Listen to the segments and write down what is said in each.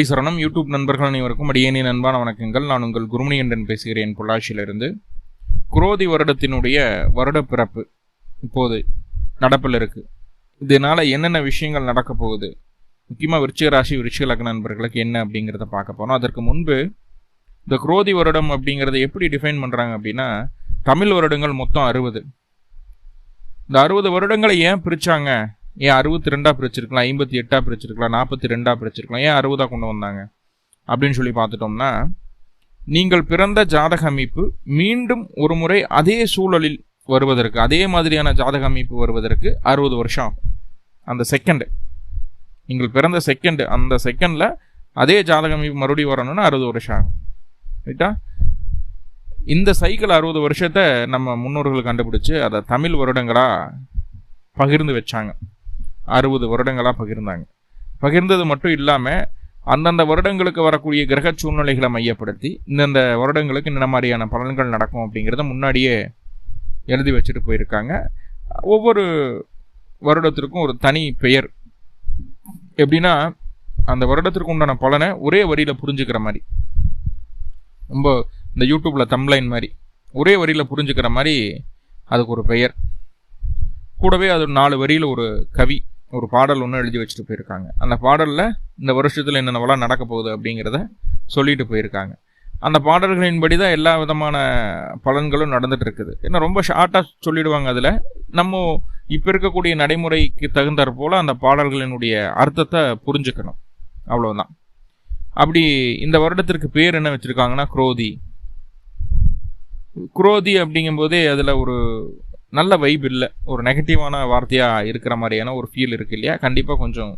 குருவடி சரணம். யூடியூப் நண்பர்கள் அனைவருக்கும் அடியேனே நண்பான வணக்கங்கள். நான் உங்கள் குருமணிகண்டன் பேசுகிறேன் பொள்ளாச்சியிலிருந்து. குரோதி வருடத்தினுடைய வருட பிறப்பு இப்போது நடப்பில் இருக்கு. இதனால் என்னென்ன விஷயங்கள் நடக்க போகுது? முக்கியமாக விருச்சிக ராசி விருச்சிக லக்ன நண்பர்களுக்கு என்ன அப்படிங்கிறத பார்க்க போகிறோம் அதற்கு முன்பு இந்த குரோதி வருடம் அப்படிங்கிறத எப்படி டிஃபைன் பண்ணுறாங்க அப்படின்னா தமிழ் வருடங்கள் மொத்தம் அறுபது. இந்த அறுபது வருடங்களை ஏன் பிரிச்சாங்க? ஏன் அறுபத்தி ரெண்டாக பிரிச்சிருக்கலாம் ஐம்பத்தி எட்டாக பிரிச்சிருக்கலாம் நாற்பத்தி ரெண்டாக பிரிச்சிருக்கலாம் ஏன் அறுபதாக கொண்டு வந்தாங்க? அப்படின்னு சொல்லி பார்த்துட்டோம்னா நீங்கள் பிறந்த ஜாதக அமைப்பு மீண்டும் ஒரு முறை அதே சூழலில் வருவதற்கு அதே மாதிரியான ஜாதக அமைப்பு வருவதற்கு அறுபது வருஷம் ஆகும். அந்த செகண்டு நீங்கள் பிறந்த செகண்டு அந்த செகண்டில் அதே ஜாதக அமைப்பு மறுபடியும் வரணும்னா அறுபது வருஷம் ஆகும். ரைட்டா இந்த சைக்கிள் அறுபது வருஷத்தை நம்ம முன்னோர்கள் கண்டுபிடிச்சு அதை தமிழ் வருடங்களாக பகிர்ந்து வச்சாங்க. அறுபது வருடங்களாக பகிர்ந்தாங்க. பகிர்ந்தது மட்டும் இல்லாமல் அந்தந்த வருடங்களுக்கு வரக்கூடிய கிரக சூழ்நிலைகளை மையப்படுத்தி இந்தந்த வருடங்களுக்கு இந்த மாதிரியான பலன்கள் நடக்கும் அப்படிங்கிறத முன்னாடியே எழுதி வச்சுட்டு போயிருக்காங்க. ஒவ்வொரு வருடத்திற்கும் ஒரு தனி பெயர். எப்படின்னா அந்த வருடத்திற்கு உண்டான பலனை ஒரே வரியில் புரிஞ்சுக்கிற மாதிரி. ரொம்ப இந்த யூடியூப்பில் தம்ப்லைன் மாதிரி. ஒரே வரியில் புரிஞ்சுக்கிற மாதிரி அதுக்கு ஒரு பெயர். கூடவே அது நாலு வரியில் ஒரு கவி. ஒரு பாடல் ஒன்று எழுதி வச்சுட்டு போயிருக்காங்க. அந்த பாடலில் இந்த வருஷத்தில் என்னென்னவெல்லாம் நடக்க போகுது அப்படிங்கிறத சொல்லிட்டு போயிருக்காங்க. அந்த பாடல்களின்படி தான் எல்லா விதமான பலன்களும் நடந்துட்டு இருக்குது. ஏன்னா ரொம்ப ஷார்ட்டாக சொல்லிடுவாங்க அதில். நம்ம இப்போ இருக்கக்கூடிய நடைமுறைக்கு தகுந்தாற் போல் அந்த பாடல்களினுடைய அர்த்தத்தை புரிஞ்சுக்கணும். அவ்வளோதான் அப்படி இந்த வருடத்திற்கு பேர் என்ன வச்சுருக்காங்கன்னா குரோதி. குரோதி அப்படிங்கும்போதே அதில் ஒரு நல்ல வைப் இல்லை. ஒரு நெகட்டிவான வார்த்தையாக இருக்கிற மாதிரியான ஒரு ஃபீல் இருக்குது இல்லையா? கண்டிப்பாக கொஞ்சம்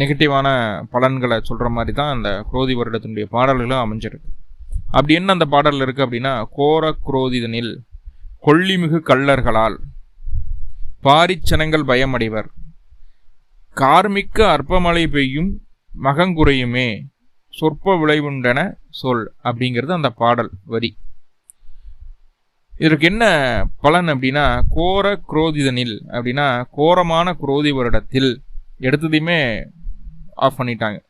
நெகட்டிவான பலன்களை சொல்கிற மாதிரி தான் அந்த குரோதி வருடத்தினுடைய பாடல்களும் அமைஞ்சிருக்கு. அப்படி என்ன அந்த பாடலில் இருக்குது அப்படின்னா கோர குரோதிதனில் கொள்ளிமிகு கள்ளர்களால் பாரிச்சனங்கள் பயமடைவர். கார்மிக்க அற்பமழை பெய்யும் மகங்குறையுமே சொற்ப விளைவுண்டன சொல் அப்படிங்கிறது அந்த பாடல் வரி. இதற்கு என்ன பலன் அப்படின்னா கோர குரோதிதனில் அப்படின்னா கோரமான குரோதி வருடத்தில் எடுத்ததையுமே ஆஃப் பண்ணிட்டாங்க.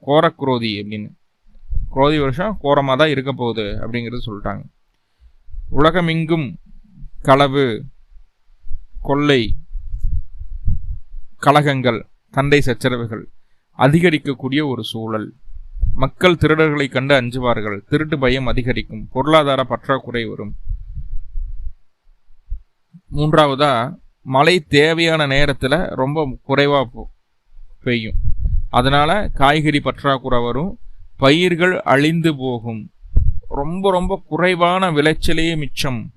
கோர குரோதி அப்படின்னு. குரோதி வருஷம் கோரமாக தான் இருக்க போகுது அப்படிங்கிறது சொல்லிட்டாங்க. உலகமெங்கும் களவு கொள்ளை கலகங்கள் சண்டை சச்சரவுகள் அதிகரிக்கக்கூடிய ஒரு சூழல். மக்கள் திருடர்களை கண்டு அஞ்சுவார்கள். திருட்டு பயம் அதிகரிக்கும். பொருளாதார பற்றாக்குறை வரும். மூன்றாவதாக மழை தேவையான நேரத்தில் ரொம்ப குறைவாக பெய்யும். அதனால் காய்கறி பற்றாக்குறை வரும் பயிர்கள் அழிந்து போகும். ரொம்ப ரொம்ப குறைவான விளைச்சலையே மிச்சம்.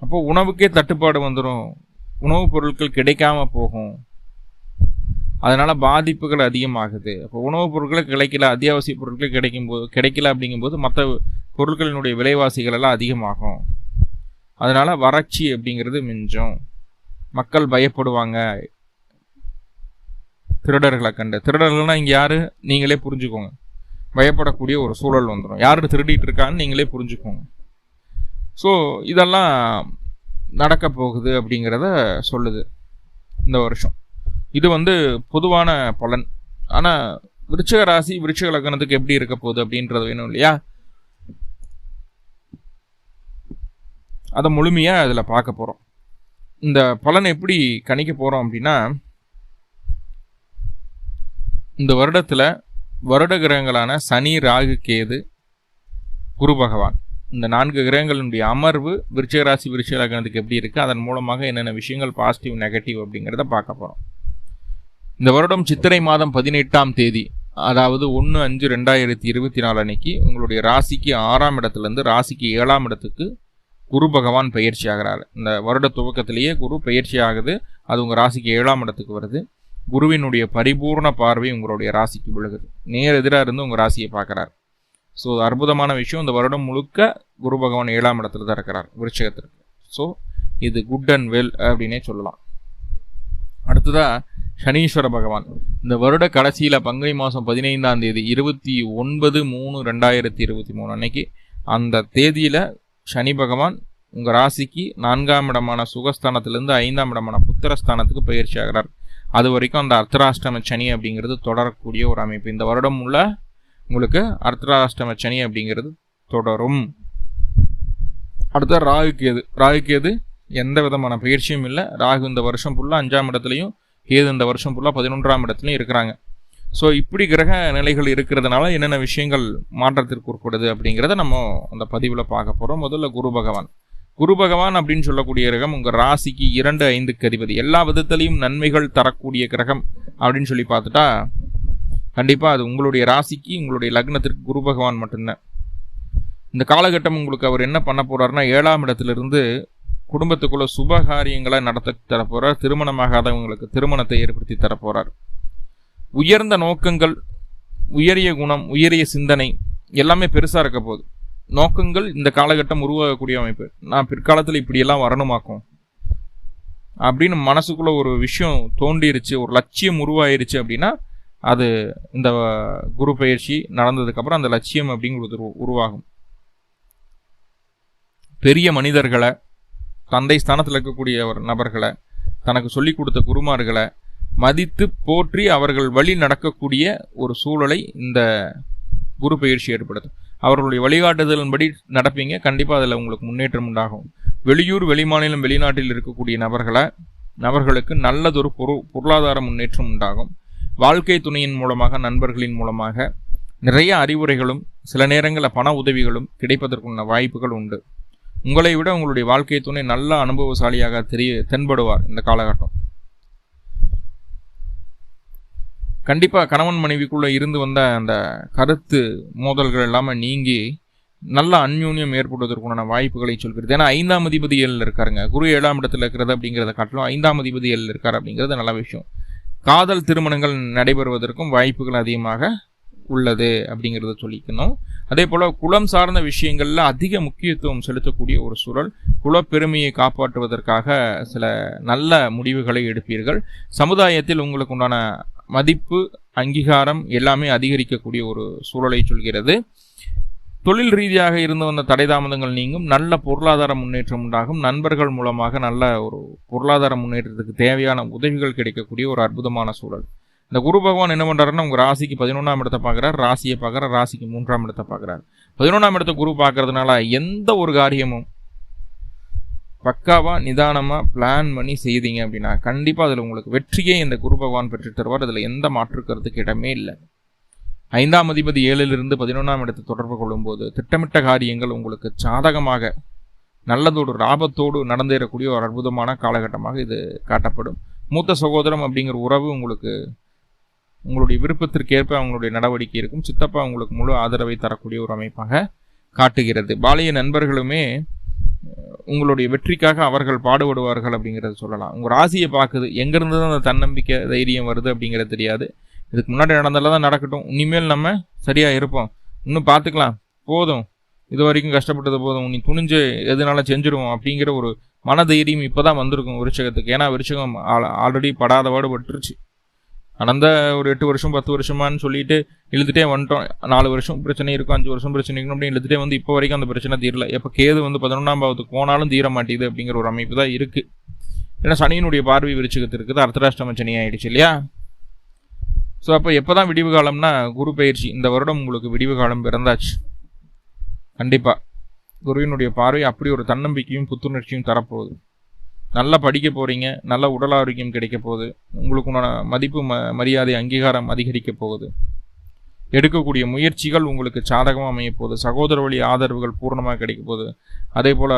அப்போ உணவுக்கே தட்டுப்பாடு வந்துடும் உணவுப் பொருட்கள் கிடைக்காம போகும். அதனால் பாதிப்புகள் அதிகமாகுது. அப்போ உணவுப் பொருட்களை கிடைக்கல அத்தியாவசிய பொருட்கள் கிடைக்கும் போது கிடைக்கல அப்படிங்கும்போது மற்ற பொருட்களினுடைய விலைவாசிகள் எல்லாம் அதிகமாகும். அதனால் வறட்சி அப்படிங்கிறது மிஞ்சும். மக்கள் பயப்படுவாங்க. திருடர்களை கண்டு. திருடர்கள்னா இங்கே யார்? நீங்களே புரிஞ்சுக்கோங்க. பயப்படக்கூடிய ஒரு சூழல் வந்துடும் யார் திருடிட்டு இருக்கான்னு நீங்களே புரிஞ்சுக்கோங்க. ஸோ இதெல்லாம் நடக்க போகுது அப்படிங்கிறத சொல்லுது இந்த வருஷம். இது வந்து பொதுவான பலன். ஆனால் விருச்சிக ராசி விருச்சிக லக்னத்துக்கு எப்படி இருக்க போகுது அப்படின்றது வேணும் இல்லையா? அதை முழுமையாக அதில் பார்க்க போகிறோம் இந்த பலன் எப்படி கணிக்க போகிறோம் அப்படின்னா இந்த வருடத்தில் வருட கிரகங்களான சனி ராகு கேது குரு பகவான். இந்த நான்கு கிரகங்களினுடைய அமர்வு விருச்சிக ராசி விருச்சிக எப்படி இருக்குது அதன் மூலமாக என்னென்ன விஷயங்கள் பாசிட்டிவ் நெகட்டிவ் அப்படிங்கிறத பார்க்க போகிறோம் இந்த வருடம் சித்திரை மாதம் பதினெட்டாம் தேதி அதாவது ஒன்று அஞ்சு ரெண்டாயிரத்தி இருபத்தி நாலு அன்னைக்கு உங்களுடைய ராசிக்கு ஆறாம் இடத்துலேருந்து ராசிக்கு ஏழாம் இடத்துக்கு குரு பகவான் பயிற்சி ஆகிறாரு. இந்த வருட துவக்கத்திலேயே குரு பயிற்சி ஆகுது. அது உங்கள் ராசிக்கு ஏழாம் இடத்துக்கு வருது. குருவினுடைய பரிபூர்ண பார்வை உங்களுடைய ராசிக்கு விழுகுது. நேர் எதிராக இருந்து உங்கள் ராசியை பார்க்குறார். ஸோ அற்புதமான விஷயம். இந்த வருடம் முழுக்க குரு பகவான் ஏழாம் இடத்துல தான் இருக்கிறார் விருச்சகத்திற்கு. ஸோ இது குட் அண்ட் வெல் அப்படின்னே சொல்லலாம். அடுத்ததாக சனீஸ்வர பகவான். இந்த வருட கடைசியில் பங்குனி மாதம் பதினைந்தாம் தேதி இருபத்தி ஒன்பது மூணு ரெண்டாயிரத்தி இருபத்தி மூணு அன்னைக்கு அந்த தேதியில் சனி பகவான் உங்கள் ராசிக்கு நான்காம் இடமான சுகஸ்தானத்திலிருந்து ஐந்தாம் இடமான புத்திரஸ்தானத்துக்கு பயிற்சி ஆகிறார். அது வரைக்கும் அந்த அர்த்தராஷ்டம சனி அப்படிங்கிறது தொடரக்கூடிய ஒரு அமைப்பு. இந்த வருடம் உள்ள உங்களுக்கு அர்த்தராஷ்டம சனி அப்படிங்கிறது தொடரும். அடுத்த ராகு கேது. ராகு கேது எந்த விதமான பயிற்சியும் இல்லை. ராகு இந்த வருஷம் ஃபுல்லாக அஞ்சாம் இடத்துலையும் கேது இந்த வருஷம் ஃபுல்லாக பதினொன்றாம் இடத்துலையும் இருக்கிறாங்க. ஸோ இப்படி கிரக நிலைகள் இருக்கிறதுனால என்னென்ன விஷயங்கள் மாற்றத்திற்கு உட்படுது அப்படிங்கிறத நம்ம அந்த பதிவில் பார்க்க போகிறோம் முதல்ல குரு பகவான். குரு பகவான் அப்படின்னு சொல்லக்கூடிய கிரகம் உங்கள் ராசிக்கு இரண்டு ஐந்துக்கு அதிபதி. எல்லா விதத்திலையும் நன்மைகள் தரக்கூடிய கிரகம் அப்படின்னு சொல்லி பார்த்துட்டா கண்டிப்பாக அது உங்களுடைய ராசிக்கு உங்களுடைய லக்னத்திற்கு குரு பகவான் மட்டும்தான். இந்த காலகட்டம் உங்களுக்கு அவர் என்ன பண்ண போகிறாருன்னா ஏழாம் இடத்துலேருந்து குடும்பத்துக்குள்ளே சுபகாரியங்களை நடத்த தரப்போகிறார் திருமணமாகாதவங்களுக்கு திருமணத்தை ஏற்படுத்தி தரப்போகிறார் உயர்ந்த நோக்கங்கள் உயரிய குணம் உயரிய சிந்தனை எல்லாமே பெருசாக இருக்க போகுது. நோக்கங்கள் இந்த காலகட்டம் உருவாகக்கூடிய அமைப்பு. நான் பிற்காலத்தில் இப்படியெல்லாம் வரணுமாக்கும்? அப்படின்னு மனசுக்குள்ளே ஒரு விஷயம் தோண்டிருச்சு ஒரு லட்சியம் உருவாயிருச்சு அப்படின்னா அது இந்த குரு பயிற்சி நடந்ததுக்கப்புறம் அந்த லட்சியம் அப்படிங்கிறது உருவாகும். பெரிய மனிதர்களை தந்தை ஸ்தானத்தில் இருக்கக்கூடிய ஒரு நபர்களை தனக்கு சொல்லிக் கொடுத்த குருமார்களை மதித்து போற்றி அவர்கள் வழி நடக்கக்கூடிய ஒரு சூழலை இந்த குரு பயிற்சி ஏற்படுத்தும். அவர்களுடைய வழிகாட்டுதலின்படி நடப்பீங்க. கண்டிப்பாக அதில் உங்களுக்கு முன்னேற்றம் உண்டாகும். வெளியூர் வெளிமாநிலம் வெளிநாட்டில் இருக்கக்கூடிய நபர்களை நபர்களுக்கு நல்லதொரு பொரு பொருளாதார முன்னேற்றம் உண்டாகும். வாழ்க்கை துணையின் மூலமாக நண்பர்களின் மூலமாக நிறைய அறிவுரைகளும் சில நேரங்களில் பண உதவிகளும் கிடைப்பதற்குள்ள வாய்ப்புகள் உண்டு. உங்களை விட உங்களுடைய வாழ்க்கை துணை நல்ல அனுபவசாலியாக தெரிய தென்படுவார் இந்த காலகட்டம். கண்டிப்பாக கணவன் மனைவிக்குள்ளே இருந்து வந்த அந்த கருத்து மோதல்கள் இல்லாமல் நீங்கி நல்ல அந்யூன்யம் ஏற்படுவதற்குண்டான வாய்ப்புகளை சொல்கிறது. ஏன்னா ஐந்தாம் அதிபதி ஏழில் இருக்காருங்க. குரு ஏழாம் இடத்துல இருக்கிறது அப்படிங்கிறத காட்டிலும் ஐந்தாம் அதிபதி ஏழில் இருக்கார் அப்படிங்கிறது நல்ல விஷயம். காதல் திருமணங்கள் நடைபெறுவதற்கும் வாய்ப்புகள் அதிகமாக உள்ளது அப்படிங்கிறத சொல்லிக்கணும். அதே போல் குளம் சார்ந்த விஷயங்களில் அதிக முக்கியத்துவம் செலுத்தக்கூடிய ஒரு சூழல் குலப்பெருமையை காப்பாற்றுவதற்காக சில நல்ல முடிவுகளை எடுப்பீர்கள். சமுதாயத்தில் உங்களுக்கு உண்டான மதிப்பு அங்கீகாரம் எல்லாமே அதிகரிக்கக்கூடிய ஒரு சூழலை சொல்கிறது. தொழில் ரீதியாக இருந்து வந்த தடை தாமதங்கள் நீங்கும். நல்ல பொருளாதார முன்னேற்றம் உண்டாகும். நண்பர்கள் மூலமாக நல்ல ஒரு பொருளாதார முன்னேற்றத்துக்கு தேவையான உதவிகள் கிடைக்கக்கூடிய ஒரு அற்புதமான சூழல். இந்த குரு பகவான் என்ன பண்ணுறாருன்னா உங்கள் ராசிக்கு பதினொன்றாம் இடத்தை பார்க்குறார். ராசியை பார்க்குறார் ராசிக்கு மூன்றாம் இடத்தை பார்க்குறாரு. பதினொன்றாம் இடத்தை குரு பார்க்கறதுனால எந்த ஒரு காரியமும் பக்காவாக நிதானமாக பிளான் பண்ணி செய்தீங்க அப்படின்னா கண்டிப்பாக அதில் உங்களுக்கு வெற்றியே இந்த குரு பகவான் பெற்று தருவார். அதில் எந்த மாற்று இடமே இல்லை. ஐந்தாம் அதிபதி ஏழிலிருந்து பதினொன்றாம் இடத்தை தொடர்பு கொள்ளும்போது திட்டமிட்ட காரியங்கள் உங்களுக்கு சாதகமாக நல்லதோடு லாபத்தோடு நடந்தேறக்கூடிய ஒரு அற்புதமான காலகட்டமாக இது காட்டப்படும். மூத்த சகோதரம் அப்படிங்கிற உறவு உங்களுக்கு உங்களுடைய விருப்பத்திற்கேற்ப அவங்களுடைய நடவடிக்கை இருக்கும். சித்தப்பா உங்களுக்கு முழு ஆதரவை தரக்கூடிய ஒரு அமைப்பாக காட்டுகிறது. பாலிய நண்பர்களுமே உங்களுடைய வெற்றிக்காக அவர்கள் பாடுபடுவார்கள் அப்படிங்கிறத சொல்லலாம். உங்கள் ராசியை பார்க்குது எங்கேருந்து தான் அந்த தன்னம்பிக்கை தைரியம் வருது அப்படிங்கிறது தெரியாது. இதுக்கு முன்னாடி நடந்தால தான் நடக்கட்டும். இனிமேல் நம்ம சரியாக இருப்போம். இன்னும் பார்த்துக்கலாம். போதும். இது வரைக்கும் கஷ்டப்பட்டது போதும். நீ துணிஞ்சு எதுனால செஞ்சிருவோம் அப்படிங்கிற ஒரு மன தைரியம் இப்போ தான் வந்திருக்கும் விருச்சகத்துக்கு. ஏன்னா விருச்சகம் ஆல்ரெடி படாத பாடுபட்டுருச்சு அந்த ஒரு எட்டு வருஷம் பத்து வருஷமானு சொல்லிட்டு இழுத்துட்டே வந்துட்டோம். நாலு வருஷம் பிரச்சனை இருக்கும் அஞ்சு வருஷம் பிரச்சனை இருக்கும் அப்படின்னு இழுத்துட்டே வந்து இப்போ வரைக்கும் அந்த பிரச்சனை தீரல. எப்போ கேது வந்து பதினொன்றாம் பாவத்துக்கு போனாலும் தீர மாட்டேங்குது அப்படிங்கிற ஒரு அமைப்பு தான் இருக்குது ஏன்னா சனியினுடைய பார்வை விரிச்சுக்கத்து இருக்குது. அர்த்தராஷ்டம சனி ஆயிடுச்சு இல்லையா? ஸோ அப்போ எப்போ தான் விடிவு காலம்னா குரு பயிற்சி. இந்த வருடம் உங்களுக்கு விடிவு காலம் பிறந்தாச்சு. கண்டிப்பாக குருவினுடைய பார்வை அப்படி ஒரு தன்னம்பிக்கையும் புத்துணர்ச்சியும் தரப்போகுது. நல்லா படிக்க போகிறீங்க நல்ல உடல் ஆரோக்கியம் கிடைக்க போகுது. உங்களுக்கு உண்டான மதிப்பு ம மரியாதை அங்கீகாரம் அதிகரிக்க போகுது. எடுக்கக்கூடிய முயற்சிகள் உங்களுக்கு சாதகமாக அமைய போகுது. சகோதர வழி ஆதரவுகள் பூர்ணமாக கிடைக்க போகுது. அதே போல்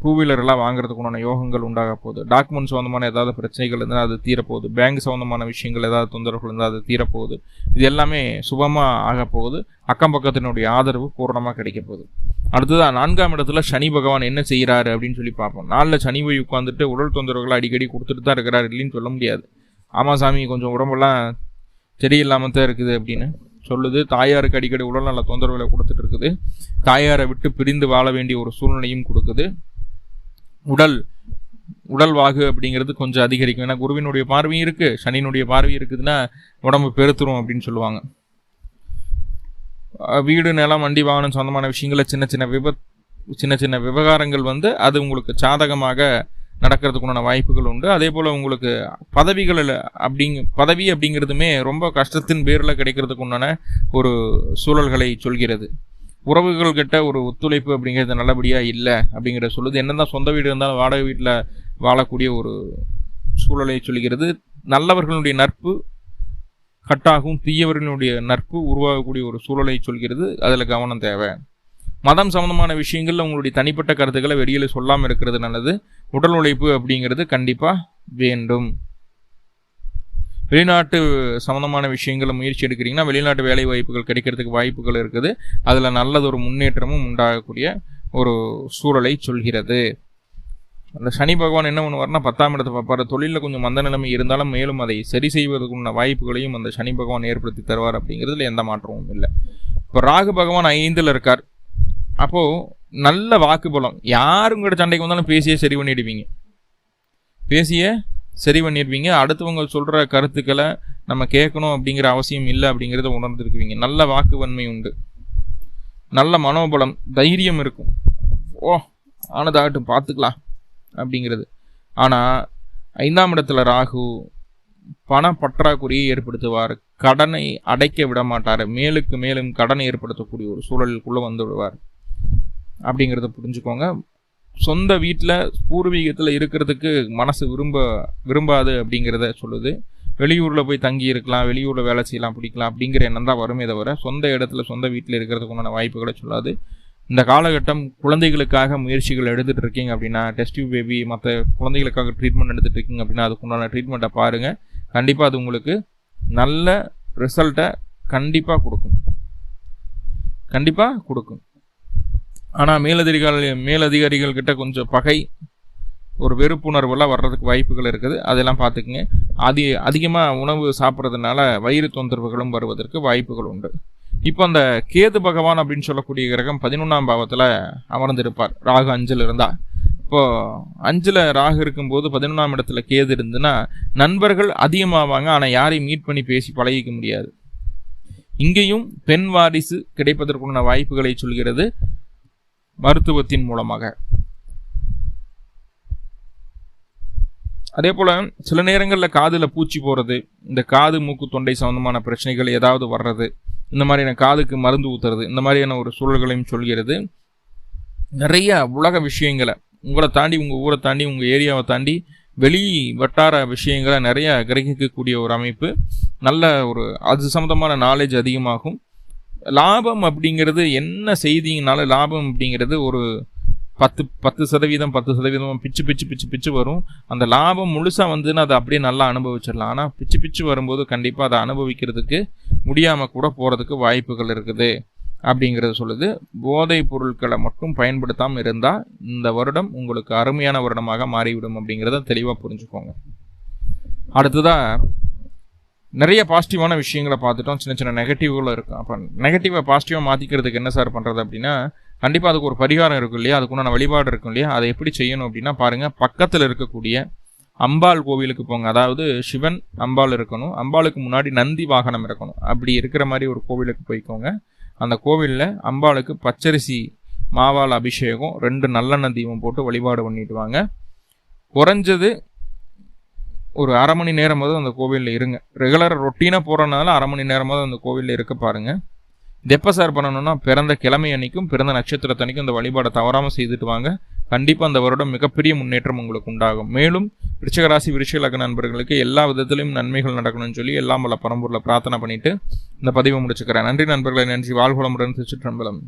டூ வீலர்லாம் வாங்குறதுக்குண்டான யோகங்கள் உண்டாக போகுது. டாக்குமெண்ட் சம்மந்தமான ஏதாவது பிரச்சனைகள் இருந்தால் அது தீரப்போகுது. பேங்க் சம்மந்தமான விஷயங்கள் ஏதாவது தொந்தரவுகள் இருந்தால் அது தீரப்போகுது. இது எல்லாமே சுபமாக ஆக போகுது. அக்கம் பக்கத்தினுடைய ஆதரவு பூர்ணமாக கிடைக்க போகுது. அடுத்ததான் நான்காம் இடத்துல சனி பகவான் என்ன செய்கிறாரு அப்படின்னு சொல்லி பார்ப்போம். நாளில் சனி போய் உட்காந்துட்டு உடல் தொந்தரவுகளை அடிக்கடி கொடுத்துட்டு தான் இருக்கிறார் இல்லைன்னு சொல்ல முடியாது. ஆமாம் சாமி கொஞ்சம் உடம்பெல்லாம் சரியில்லாமல் தான் இருக்குது அப்படின்னு. சொல்லுது தாயாருக்கு அடிக்கடி உடல்நல தொந்தரவுகளை கொடுத்துட்டு இருக்குது. தாயாரை விட்டு பிரிந்து வாழ வேண்டிய ஒரு சூழ்நிலையும் கொடுக்குது. உடல் உடல் வாகு அப்படிங்கிறது கொஞ்சம் அதிகரிக்கும். ஏன்னா குருவினுடைய பார்வையும் இருக்குது சனியினுடைய பார்வையும் இருக்குதுன்னா உடம்பு பெருத்துரும் அப்படின்னு சொல்லுவாங்க. வீடு நிலம் வண்டி வாகனம் சொந்தமான விஷயங்களை சின்ன சின்ன விபத் சின்ன சின்ன விவகாரங்கள் வந்து அது உங்களுக்கு சாதகமாக நடக்கிறதுக்குண்டான வாய்ப்புகள் உண்டு. அதே போல் உங்களுக்கு பதவிகளில் அப்படிங்க பதவி அப்படிங்கிறதுமே ரொம்ப கஷ்டத்தின் பேரில் கிடைக்கிறதுக்கு உண்டான ஒரு சூழல்களை சொல்கிறது. உறவுகள் கிட்ட ஒரு ஒத்துழைப்பு அப்படிங்கிறது நல்லபடியாக இல்லை அப்படிங்கிற சொல்லுது. என்னதான் சொந்த வீடு இருந்தாலும் வாடகை வீட்டில் வாழக்கூடிய ஒரு சூழலை சொல்கிறது. நல்லவர்களுடைய நட்பு கட்டாகும் தீயவர்களுடைய நட்பு உருவாகக்கூடிய ஒரு சூழலை சொல்கிறது. அதில் கவனம் தேவை. மதம் சம்மந்தமான விஷயங்களில் உங்களுடைய தனிப்பட்ட கருத்துக்களை வெளியில் சொல்லாமல் இருக்கிறது நல்லது. உடல் உழைப்பு அப்படிங்கிறது கண்டிப்பாக வேண்டும். வெளிநாட்டு சம்மந்தமான விஷயங்களை முயற்சி எடுக்கிறீங்கன்னா வெளிநாட்டு வேலை வாய்ப்புகள் கிடைக்கிறதுக்கு வாய்ப்புகள் இருக்குது. அதில் நல்லது ஒரு முன்னேற்றமும் உண்டாகக்கூடிய ஒரு சூழலை சொல்கிறது. அந்த சனி பகவான் என்ன பண்ணுவார்னா பத்தாம் இடத்தை பார்ப்பார். தொழிலில் கொஞ்சம் மந்த நிலைமை இருந்தாலும் மேலும் அதை சரி செய்வதற்குள்ள வாய்ப்புகளையும் அந்த சனி பகவான் ஏற்படுத்தி தருவார் அப்படிங்கிறதுல எந்த மாற்றமும் இல்லை. இப்போ ராகு பகவான் ஐந்தில் இருக்கார். அப்போது நல்ல வாக்குபலம் யாரும் கூட சண்டைக்கு வந்தாலும் பேசியே சரி பண்ணிடுவீங்க. பேசிய சரி பண்ணிடுவீங்க. அடுத்தவங்க சொல்கிற கருத்துக்களை நம்ம கேட்கணும் அப்படிங்கிற அவசியம் இல்லை அப்படிங்கிறத உணர்ந்துருக்குவீங்க. நல்ல வாக்குவன்மை உண்டு. நல்ல மனோபலம் தைரியம் இருக்கும். ஓ ஆனதாகட்டும் பார்த்துக்கலாம் அப்படிங்கிறது. ஆனால் ஐந்தாம் இடத்துல ராகு பண பற்றாக்குறையை ஏற்படுத்துவார். கடனை அடைக்க விட மாட்டார். மேலுக்கு மேலும் கடனை ஏற்படுத்தக்கூடிய ஒரு சூழலுக்குள்ளே வந்து விடுவார் அப்படிங்கிறத புரிஞ்சுக்கோங்க. சொந்த வீட்டில் பூர்வீகத்தில் இருக்கிறதுக்கு மனசு விரும்ப விரும்பாது அப்படிங்கிறத சொல்லுது. வெளியூரில் போய் தங்கி இருக்கலாம் வெளியூரில் வேலை செய்யலாம் பிடிக்கலாம் அப்படிங்கிற எண்ணம் தான் வருமே தவிர சொந்த இடத்துல சொந்த வீட்டில் இருக்கிறதுக்கு உண்டான வாய்ப்புகளை சொல்லாது. இந்த காலகட்டம் குழந்தைகளுக்காக முயற்சிகள் எடுத்துகிட்டு இருக்கீங்க அப்படின்னா டெஸ்டியூ பேபி மற்ற குழந்தைகளுக்காக ட்ரீட்மெண்ட் எடுத்துகிட்டு இருக்கீங்க அப்படின்னா அதுக்கு உண்டான ட்ரீட்மெண்ட்டை பாருங்கள் கண்டிப்பாக அது உங்களுக்கு நல்ல ரிசல்ட்டை கண்டிப்பாக கொடுக்கும். கண்டிப்பாக கொடுக்கும். ஆனால் மேலதிகாரி மேலதிகாரிகள் கிட்ட கொஞ்சம் பகை ஒரு வெறுப்புணர்வெல்லாம் வர்றதுக்கு வாய்ப்புகள் இருக்குது. அதெல்லாம் பார்த்துக்குங்க. அதி அதிகமாக உணவு சாப்பிட்றதுனால வயிறு தொந்தரவுகளும் வருவதற்கு வாய்ப்புகள் உண்டு. இப்போ அந்த கேது பகவான் அப்படின்னு சொல்லக்கூடிய கிரகம் பதினொன்றாம் பாவத்தில் அமர்ந்திருப்பார். ராகு அஞ்சில் இருந்தால் இப்போது அஞ்சில் ராகு இருக்கும்போது பதினொன்றாம் இடத்துல கேது இருந்துன்னா நண்பர்கள் அதிகமாவாங்க. ஆனால் யாரையும் மீட் பண்ணி பேசி பழகிக்க முடியாது. இங்கேயும் பெண் வாரிசு கிடைப்பதற்குள்ள வாய்ப்புகளை சொல்கிறது. மருத்துவத்தின் மூலமாக. அதே போல் சில நேரங்களில் காதில் பூச்சி போகிறது இந்த காது மூக்கு தொண்டை சம்மந்தமான பிரச்சனைகள் ஏதாவது வர்றது இந்த மாதிரியான காதுக்கு மருந்து ஊற்றுறது இந்த மாதிரியான ஒரு சூழல்களையும் சொல்கிறது. நிறைய உலக விஷயங்களை உங்களை தாண்டி உங்கள் ஊரை தாண்டி உங்கள் ஏரியாவை தாண்டி வெளி வட்டார விஷயங்களை நிறைய கிரகிக்கக்கூடிய ஒரு அமைப்பு. நல்ல ஒரு அது சம்மந்தமான நாலேஜ் அதிகமாகும். லாபம் அப்படிங்கிறது என்ன செய்திங்கனால லாபம் அப்படிங்கிறது ஒரு பத்து பத்து சதவீதம் பத்து சதவீதம் பிச்சு பிச்சு பிச்சு பிச்சு வரும். அந்த லாபம் முழுசாக வந்துன்னு அதை அப்படியே நல்லா அனுபவிச்சிடலாம். ஆனால் பிச்சு பிச்சு வரும்போது கண்டிப்பாக அதை அனுபவிக்கிறதுக்கு முடியாமல் கூட போகிறதுக்கு வாய்ப்புகள் இருக்குது அப்படிங்கிறது சொல்லுது. போதைப் பொருட்களை மட்டும் பயன்படுத்தாமல் இருந்தால் இந்த வருடம் உங்களுக்கு அருமையான வருடமாக மாறிவிடும் அப்படிங்கிறத தெளிவாக புரிஞ்சுக்கோங்க. அடுத்ததாக நிறைய பாசிட்டிவான விஷயங்களை பார்த்துட்டோம். சின்ன சின்ன நெகட்டிவ்களும் இருக்கும். அப்போ நெகட்டிவை பாசிட்டிவாக மாற்றிக்கிறதுக்கு என்ன சார் பண்ணுறது அப்படின்னா கண்டிப்பாக அதுக்கு ஒரு பரிகாரம் இருக்கும் இல்லையா? அதுக்குண்டான வழிபாடு இருக்கும் இல்லையா? அதை எப்படி செய்யணும் அப்படின்னா பாருங்கள் பக்கத்தில் இருக்கக்கூடிய அம்பாள் கோவிலுக்கு போங்க. அதாவது சிவன் அம்பாள் இருக்கணும். அம்பாளுக்கு முன்னாடி நந்தி வாகனம் இருக்கணும். அப்படி இருக்கிற மாதிரி ஒரு கோவிலுக்கு போய்க்கோங்க. அந்த கோவிலில் அம்பாளுக்கு பச்சரிசி மாவால் அபிஷேகம் ரெண்டு நல்லெண்ணெய் தீபம் போட்டு வழிபாடு பண்ணிட்டு வாங்க. குறைஞ்சது ஒரு அரை மணி நேரமாவது அந்த கோவிலில் இருங்க. ரெகுலர் ரொட்டீனாக போகிறனால அரை மணி நேரமாவது அந்த கோவிலில் இருக்க பாருங்கள் இது எப்போ சார் பண்ணணும்னா பிறந்த கிழமை அன்னைக்கும் பிறந்த நட்சத்திரத்தன்னைக்கும் அந்த வழிபாடை தவறாமல் செய்துட்டு வாங்க. கண்டிப்பாக அந்த வருடம் மிகப்பெரிய முன்னேற்றம் உங்களுக்கு உண்டாகும். மேலும் விருச்சகராசி விருச்சக நண்பர்களுக்கு எல்லா விதத்திலையும் நன்மைகள் நடக்கணும்னு சொல்லி எல்லாம் பல பரம்பூரில் பிரார்த்தனை பண்ணிவிட்டு இந்த பதிவை முடிச்சுக்கிறேன். நன்றி நண்பர்களை நன்றி. வாழ்குளமுடன் திருச்சிற்றம்பலம்.